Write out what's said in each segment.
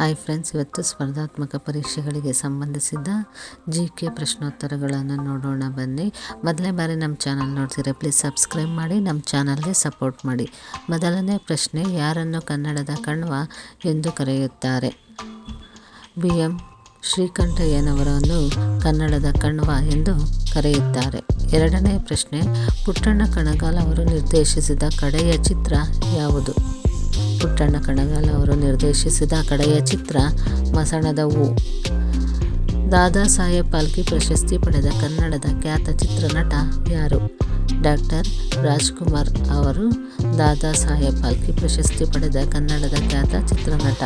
Hi friends, ಇವತ್ತು ಸ್ಪರ್ಧಾತ್ಮಕ ಪರೀಕ್ಷೆಗಳಿಗೆ ಸಂಬಂಧಿಸಿದ ಜಿ ಕೆ ಪ್ರಶ್ನೋತ್ತರಗಳನ್ನು ನೋಡೋಣ ಬನ್ನಿ. ಮೊದಲೇ ಬಾರಿ ನಮ್ಮ ಚಾನಲ್ ನೋಡ್ತೀರಾ ಪ್ಲೀಸ್ ಸಬ್ಸ್ಕ್ರೈಬ್ ಮಾಡಿ, ನಮ್ಮ ಚಾನಲ್ಗೆ ಸಪೋರ್ಟ್ ಮಾಡಿ. ಮೊದಲನೇ ಪ್ರಶ್ನೆ, ಯಾರನ್ನು ಕನ್ನಡದ ಕಣ್ವ ಎಂದು ಕರೆಯುತ್ತಾರೆ? ಬಿ. ಎಂ. ಶ್ರೀಕಂಠಯ್ಯನವರನ್ನು ಕನ್ನಡದ ಕಣ್ವ ಎಂದು ಕರೆಯುತ್ತಾರೆ. ಎರಡನೇ ಪ್ರಶ್ನೆ, ಪುಟ್ಟಣ್ಣ ಕಣಗಾಲ್ ಅವರು ನಿರ್ದೇಶಿಸಿದ ಕಡೆಯ ಚಿತ್ರ ಯಾವುದು? ಪುಟ್ಟಣ್ಣ ಕಣಗಾಲ್ ಅವರು ನಿರ್ದೇಶಿಸಿದ ಕಡೆಯ ಚಿತ್ರ ಮಸಣದ ಹೂ. ದಾದಾ ಸಾಹೇಬ್ ಪಾಲ್ಕೆ ಪ್ರಶಸ್ತಿ ಪಡೆದ ಕನ್ನಡದ ಖ್ಯಾತ ಚಿತ್ರನಟ ಯಾರು? ಡಾಕ್ಟರ್ ರಾಜ್ಕುಮಾರ್ ಅವರು ದಾದಾ ಸಾಹೇಬ್ ಪಾಲ್ಕೆ ಪ್ರಶಸ್ತಿ ಪಡೆದ ಕನ್ನಡದ ಖ್ಯಾತ ಚಿತ್ರನಟ.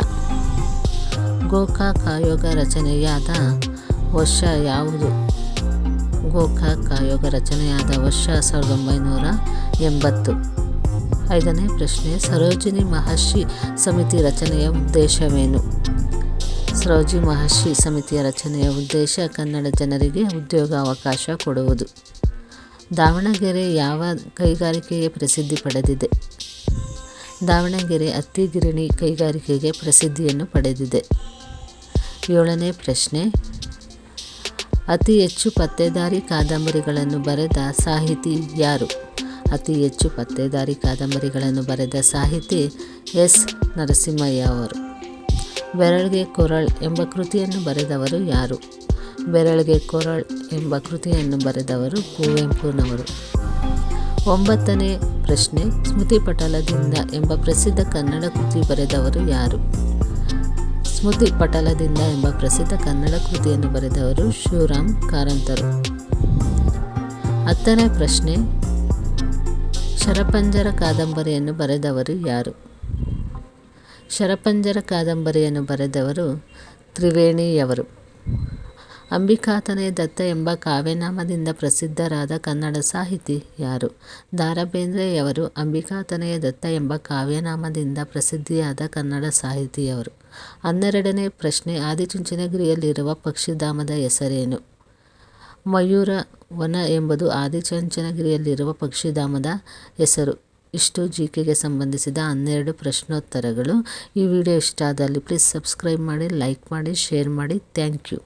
ಗೋಕಾಕ್ ಆಯೋಗ ರಚನೆಯಾದ ವರ್ಷ ಯಾವುದು? ಗೋಕಾಕ್ ಆಯೋಗ ರಚನೆಯಾದ ವರ್ಷ ಸಾವಿರದ ಒಂಬೈನೂರ ಎಂಬತ್ತು. ಐದನೇ ಪ್ರಶ್ನೆ, ಸರೋಜಿನಿ ಮಹರ್ಷಿ ಸಮಿತಿ ರಚನೆಯ ಉದ್ದೇಶವೇನು? ಸರೋಜಿ ಮಹರ್ಷಿ ಸಮಿತಿಯ ರಚನೆಯ ಉದ್ದೇಶ, ಕನ್ನಡ ಜನರಿಗೆ ಉದ್ಯೋಗಾವಕಾಶ ಕೊಡುವುದು. ದಾವಣಗೆರೆ ಯಾವ ಕೈಗಾರಿಕೆಗೆ ಪ್ರಸಿದ್ಧಿ ಪಡೆದಿದೆ? ದಾವಣಗೆರೆ ಹತ್ತಿಗಿರಣಿ ಕೈಗಾರಿಕೆಗೆ ಪ್ರಸಿದ್ಧಿಯನ್ನು ಪಡೆದಿದೆ. ಏಳನೇ ಪ್ರಶ್ನೆ, ಅತಿ ಹೆಚ್ಚು ಪತ್ತೆದಾರಿ ಕಾದಂಬರಿಗಳನ್ನು ಬರೆದ ಸಾಹಿತಿ ಯಾರು? ಅತಿ ಹೆಚ್ಚು ಪತ್ತೇದಾರಿ ಕಾದಂಬರಿಗಳನ್ನು ಬರೆದ ಸಾಹಿತಿ ಎಸ್. ನರಸಿಂಹಯ್ಯ ಅವರು. ಬೆರಳಿಗೆ ಕೊರಳ್ ಎಂಬ ಕೃತಿಯನ್ನು ಬರೆದವರು ಯಾರು? ಬೆರಳಿಗೆ ಕೊರಳ್ ಎಂಬ ಕೃತಿಯನ್ನು ಬರೆದವರು ಕುವೆಂಪುನವರು. ಒಂಬತ್ತನೇ ಪ್ರಶ್ನೆ, ಸ್ಮೃತಿ ಪಟಲದಿಂದ ಎಂಬ ಪ್ರಸಿದ್ಧ ಕನ್ನಡ ಕೃತಿ ಬರೆದವರು ಯಾರು? ಸ್ಮೃತಿ ಪಟಲದಿಂದ ಎಂಬ ಪ್ರಸಿದ್ಧ ಕನ್ನಡ ಕೃತಿಯನ್ನು ಬರೆದವರು ಶಿವರಾಮ್ ಕಾರಂತರು. ಹತ್ತನೇ ಪ್ರಶ್ನೆ ಶರಪಂಜರ ಕಾದಂಬರಿಯನ್ನು ಬರೆದವರು ಯಾರು? ಶರಪಂಜರ ಕಾದಂಬರಿಯನ್ನು ಬರೆದವರು ತ್ರಿವೇಣಿಯವರು. ಅಂಬಿಕಾತನೇ ದತ್ತ ಎಂಬ ಕಾವ್ಯನಾಮದಿಂದ ಪ್ರಸಿದ್ಧರಾದ ಕನ್ನಡ ಸಾಹಿತಿ ಯಾರು? ದಾರಬೇಂದ್ರೆಯವರು ಅಂಬಿಕಾತನೆಯ ದತ್ತ ಎಂಬ ಕಾವ್ಯನಾಮದಿಂದ ಪ್ರಸಿದ್ಧಿಯಾದ ಕನ್ನಡ ಸಾಹಿತಿಯವರು. ಹನ್ನೆರಡನೇ ಪ್ರಶ್ನೆ ಆದಿಚುಂಚನಗಿರಿಯಲ್ಲಿರುವ ಪಕ್ಷಿಧಾಮದ ಹೆಸರೇನು? ಮಯೂರ ವನ ಎಂಬುದು ಆದಿಚುಂಚನಗಿರಿಯಲ್ಲಿರುವ ಪಕ್ಷಿಧಾಮದ ಹೆಸರು. ಇಷ್ಟು ಜಿ ಕೆಗೆ ಸಂಬಂಧಿಸಿದ ಹನ್ನೆರಡು ಪ್ರಶ್ನೋತ್ತರಗಳು. ಈ ವಿಡಿಯೋ ಇಷ್ಟ ಆದಲ್ಲಿ ಪ್ಲೀಸ್ ಸಬ್ಸ್ಕ್ರೈಬ್ ಮಾಡಿ ಲೈಕ್ ಮಾಡಿ ಶೇರ್ ಮಾಡಿ. Thank you